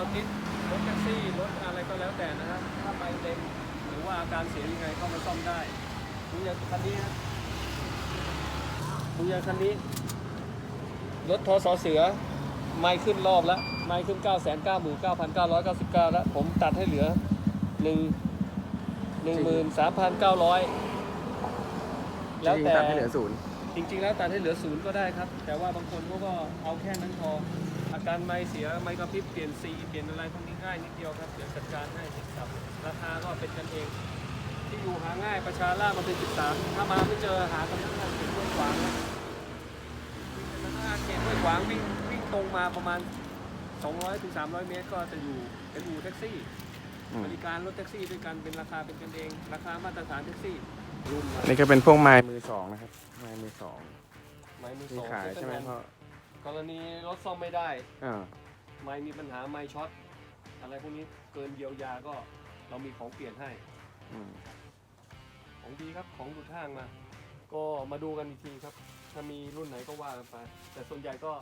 เอาติดรถแท็กซี่รถอะไรก็แล้วแต่นะครับถ้าไปเต็มหรือว่าอาการเสียยังไงก็มาซ่อมได้ดูอย่างคันนี้นะดูอย่างคันนี้ รถทอสอเสือ ไม่ขึ้นรอบแล้วไม่ขึ้น 9 9 9 9 9 9 แล้ว ผมตัดให้เหลือ 1 13,900 แล้วแต่ตัดให้เหลือศูนย์ จริงๆ แล้วตัดให้เหลือศูนย์ก็ได้ครับ แต่ว่าบางคนเขาก็เอาแค่นั้นพอ อาการไม่เสียไม่กระพริบเปลี่ยนสีเปลี่ยนอะไรพวกนี้ง่ายนิดเดียวครับเดี๋ยวจัดการให้ครับราคาก็เป็นกันเอง ที่อยู่หาง่ายประชาล่ามันเป็น13ถ้ามาไม่เจอหากันไม่ได้เขตห้วยขวางนะวิ่งกันหน้าเขตห้วยขวางวิ่งวิ่งตรงมาประมาณ 200ถึง300 เมตร ก็จะอยู่เป็นอู่แท็กซี่อืมบริการรถแท็กซี่ด้วยกันเป็นราคาเป็นกันเอง ราคามาตรฐานแท็กซี่ รุ่นละนี่ก็เป็นพวกไม้มือสองนะครับไม้มือสองไม้มือที่สองขายใช่ไหมพ่อ กรณีรถซ่อมไม่ได้ อ่า ไม้มีปัญหาไม้ช็อตอะไรพวกนี้เกินเยียวยาก็เรามีของเปลี่ยนให้ อืม ของดีครับของดูดห้างมา ก็มาดูกันอีกทีครับ ถ้ามีรุ่นไหนก็ว่ากันไป แต่ส่วนใหญ่ก็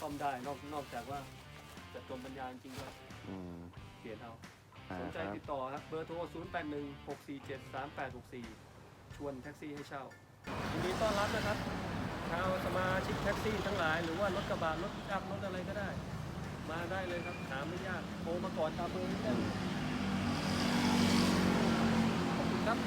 ซ่อมได้นอกนอกจากว่าจะจนปัญญาจริงๆก็อืมเปลี่ยนเอา อ่าสนใจครับติดต่อครับเบอร์โทร 0 8 1 6 4 7 3 8 6 4 ชวนแท็กซี่ให้เช่ายินดีต้อนรับนะครับชาวสมาชิกแท็กซี่ทั้งหลาย หรือว่ารถกระบะรถปิกอัพรถอะไรก็ได้ มาได้เลยครับหาไม่ยากโทรมาก่อนตามเบอร์นี้ได้เลยขอบคุณครับ